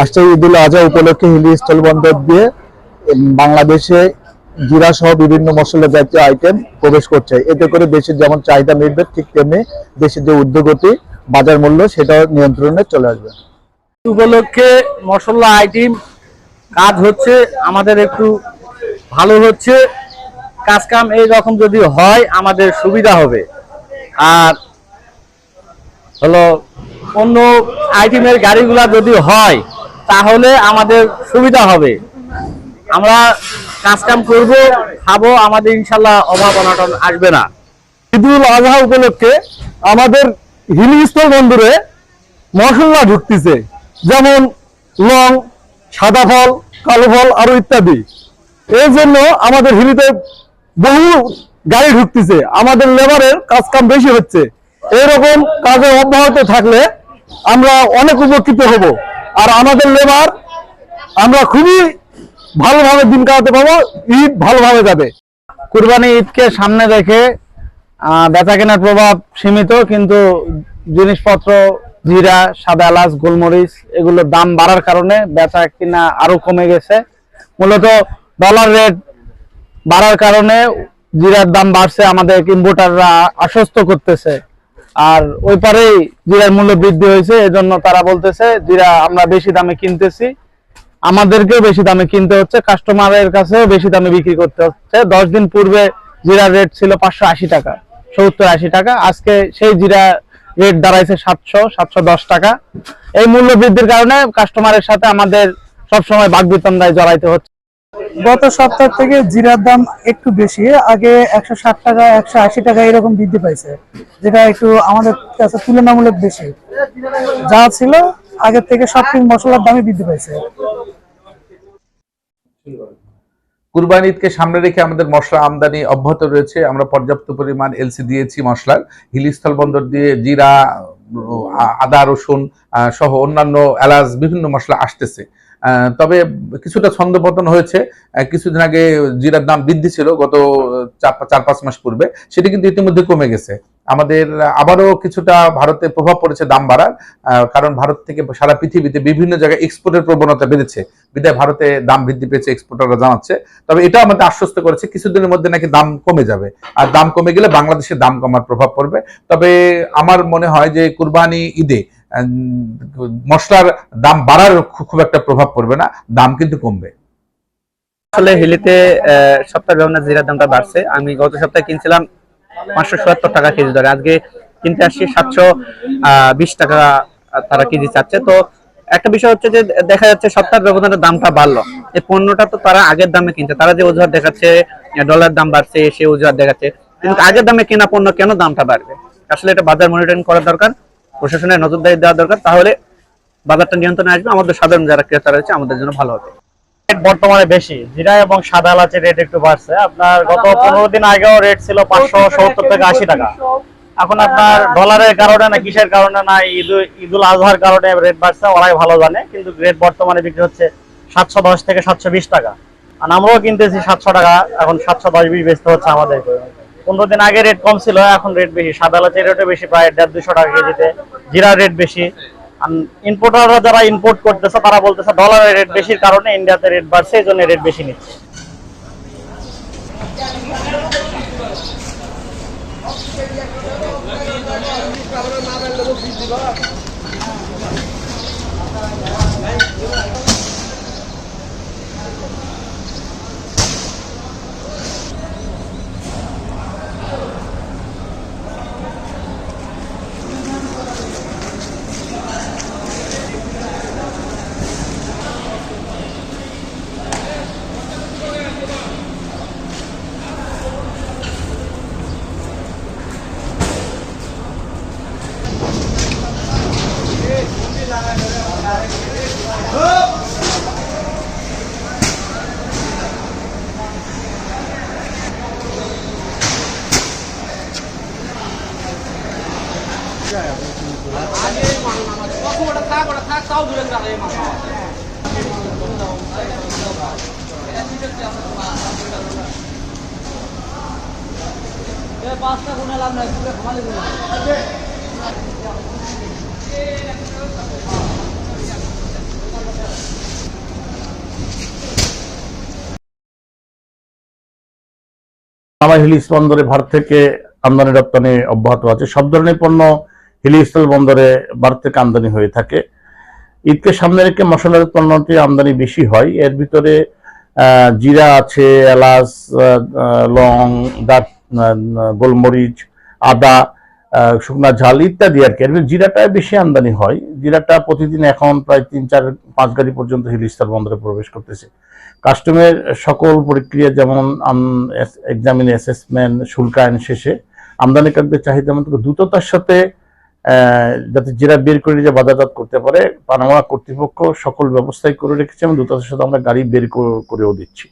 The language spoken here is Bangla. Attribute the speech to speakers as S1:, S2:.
S1: আসছে ঈদুল আজহা উপলক্ষে হিলি স্থল বন্দর দিয়ে বাংলাদেশে জিরা সহ বিভিন্ন মশলা জাতীয় আইটেম প্রবেশ করছে। এতে করে দেশের যেমন চাহিদা মিটবে, ঠিক তেমনি দেশের যে উদ্যোগতি, বাজার মূল্য, সেটাও নিয়ন্ত্রণে চলে আসবে।
S2: উপলক্ষে মশলা আইটেম কাজ হচ্ছে, আমাদের একটু ভালো হচ্ছে। কাজ কাম এই রকম যদি হয়, আমাদের সুবিধা হবে। আর হলো অন্য আইটেমের গাড়িগুলা যদি হয় তাহলে আমাদের সুবিধা হবে। আমরা কাজ কাম করব, খাব, আমাদের ইনশাল্লাহ অভাব অনাটন আসবে না।
S3: ঈদুল আজহা উপলক্ষে আমাদের হিলি স্থল বন্দরে মশলা ঢুকতেছে। যেমন লং, সাদা ফল, কালো ফল আরও ইত্যাদি। এই জন্য আমাদের হিলিতে বহু গাড়ি ঢুকতেছে। আমাদের লেবারের কাজ কাম বেশি হচ্ছে। এরকম কাজে অব্যাহত থাকলে আমরা অনেক উপকৃত হব। আর আমাদের লেবার আমরা খুবই ভালোভাবে দিন কাটাতে পারব, ঈদ ভালোভাবে যাবে।
S2: কুরবানি ঈদকে সামনে রেখে বেচা কেনার প্রভাব সীমিত, কিন্তু জিনিসপত্র, জিরা, সাদা এলাচ, গোলমরিচ, এগুলোর দাম বাড়ার কারণে বেচা কিনা আরও কমে গেছে। মূলত ডলার রেট বাড়ার কারণে জিরার দাম বাড়ছে, আমাদের ইম্পোর্টাররা আশ্বস্ত করতেছে। আর ওই পারেই জিরার মূল্য বৃদ্ধি হয়েছে, এজন্য তারা বলতেছে, জিরা আমরা বেশি দামে কিনতেছি। আমাদেরকেও বেশি দামে কিনতে হচ্ছে, কাস্টমারের কাছেও বেশি দামে বিক্রি করতে হচ্ছে। দশ দিন পূর্বে জিরার রেট ছিল পাঁচশো আশি টাকা, সত্তর আশি টাকা। আজকে সেই জিরা রেট দাঁড়াইছে সাতশো সাতশো দশ টাকা। এই মূল্য বৃদ্ধির কারণে কাস্টমারের সাথে আমাদের সবসময় বাগবিতন্দায় জড়াইতে হচ্ছে।
S4: গত সপ্তাহ থেকে জিরার দাম একটু বেশি, আগে একশো ষাট টাকা, একশো আশি টাকা এরকম বৃদ্ধি পাইছে, যেটা একটু আমাদের কাছে তুলনামূলক বেশি। যা ছিল আগের থেকে সব কিছু মশলার দামই বৃদ্ধি পাইছে।
S5: কুরবানি ঈদকে সামনে রেখে আমাদের মশলা আমদানি অব্যাহত রয়েছে। আমরা পর্যাপ্ত পরিমাণ এলসি দিয়েছি মশলার। হিলিস্থল বন্দর দিয়ে জিরা, আদা, রসুন সহ অন্যান্য এলাচ, বিভিন্ন মশলা আসতেছে। তবে কিছুটা ছন্দপতন হয়েছে। কিছুদিন আগে জিরার দাম বৃদ্ধি ছিল গত চার পাঁচ মাস পূর্বে। সেটি কিন্তু ইতিমধ্যে কমে গেছে। আমাদের আবারও কিছুটা ভারতে প্রভাব পড়েছে দাম বাড়ার কারণ ভারত থেকে সারা পৃথিবীতে বিভিন্ন জায়গায় এক্সপোর্টের প্রবণতা বেড়েছে। বিদায় ভারতে দাম বৃদ্ধি পেয়েছে এক্সপোর্টাররা জানাচ্ছে। তবে এটা আমাদের আশ্বস্ত করেছে, কিছুদিনের মধ্যে নাকি দাম কমে যাবে। আর দাম কমে গেলে বাংলাদেশে দাম কমার প্রভাব পড়বে। তবে আমার মনে হয় যে কুরবানি ঈদে মশলার দাম বাড়ার খুব একটা প্রভাব পড়বে না, দাম কিন্তু কমবে।
S2: আসলে হিলিতে সপ্তাহ ব্যবহার জিরার দামটা বাড়ছে। আমি গত সপ্তাহে কিনছিলাম পাঁচশো সত্তর টাকা কেজি ধরে আজকে কিনতে আসছি সাতশো বিশ টাকা তারা কেজি চাচ্ছে। তো একটা বিষয় হচ্ছে যে দেখা যাচ্ছে সপ্তাহ ব্যবধানে দামটা বাড়লো। এই পণ্যটা তো তারা আগের দামে কিনছে। তারা যে অজুহাত দেখাচ্ছে ডলার দাম বাড়ছে, সে অজুহাত দেখাচ্ছে। কিন্তু আগের দামে কেনা পণ্য কেন দামটা বাড়বে? আসলে এটা বাজার মনিটরিং করা দরকার। প্রশাসনের নজরদারি দেওয়া দরকার তাহলে বাজারটা নিয়ন্ত্রণে আসবে। আমাদের সাধারণ যারা ক্রেতা রয়েছে আমাদের জন্য ভালো হবে।
S6: বর্তমানে বেশি। জিরা এবং সাদা এলাচের রেট একটু বাড়ছে। আপনার গত পনেরো দিন আগেও রেট ছিল পাঁচশো সত্তর থেকে আশি টাকা। এখন আপনার ডলারের কারণে না কিসের কারণে না ঈদ ঈদুল আজহার কারণে রেট বাড়ছে ওরাই ভালো জানে। কিন্তু রেট বর্তমানে বিক্রি হচ্ছে সাতশো দশ থেকে সাতশো বিশ টাকা। আর আমরাও কিনতেছি সাতশো টাকা এখন সাতশো দশ বিশ বেচতে হচ্ছে আমাদের পনেরো দিন আগে রেট কম ছিল, এখন রেট বেশি। সাদা লাচের রেটও বেশি, প্রায় দেড় দুশো টাকা কেজিতে। জিরার রেট বেশি। ইম্পোর্টাররা যারা ইম্পোর্ট করতেছে, তারা বলতেছে ডলারের রেট বেশির কারণে ইন্ডিয়াতে রেট বাড়ছে, এই জন্য রেট বেশি নিচ্ছে।
S7: Thank you. পাঁচটা বন্দরে ভারত থেকে আমদানি রপ্তানি অব্যাহত আছে। সব ধরনের পণ্য হিলিস্থল বন্দরে ভারত থেকে আমদানি হয়ে থাকে। ঈদকে সামনে রেখে মশলার পণ্যটি আমদানি বেশি হয়। এর ভিতরে জিরা আছে, এলাচ লং দার গোলমরিচ, আদা শুকনা ঝাল ইত্যাদি আর কি। জিরাটা বেশি আমদানি হয়। জিরাটা প্রতিদিন এখন প্রায় তিন, চার, পাঁচ গাড়ি পর্যন্ত হিলিস্থল বন্দরে প্রবেশ করতেছে। কাস্টমের সকল প্রক্রিয়া যেমন এক্সামিন অ্যাসেসমেন্ট শুল্কায়ন শেষে আমদানিকারদের চাহিদা মতো দ্রুততার সাথে যাতে জিরা বের করে যে বাজারজাত করতে পারে, পানামা কর্তৃপক্ষ সকল ব্যবস্থাই করে রেখেছে এবং দূতাবাসের সাথে আমরা গাড়ি বের করেও দিচ্ছি।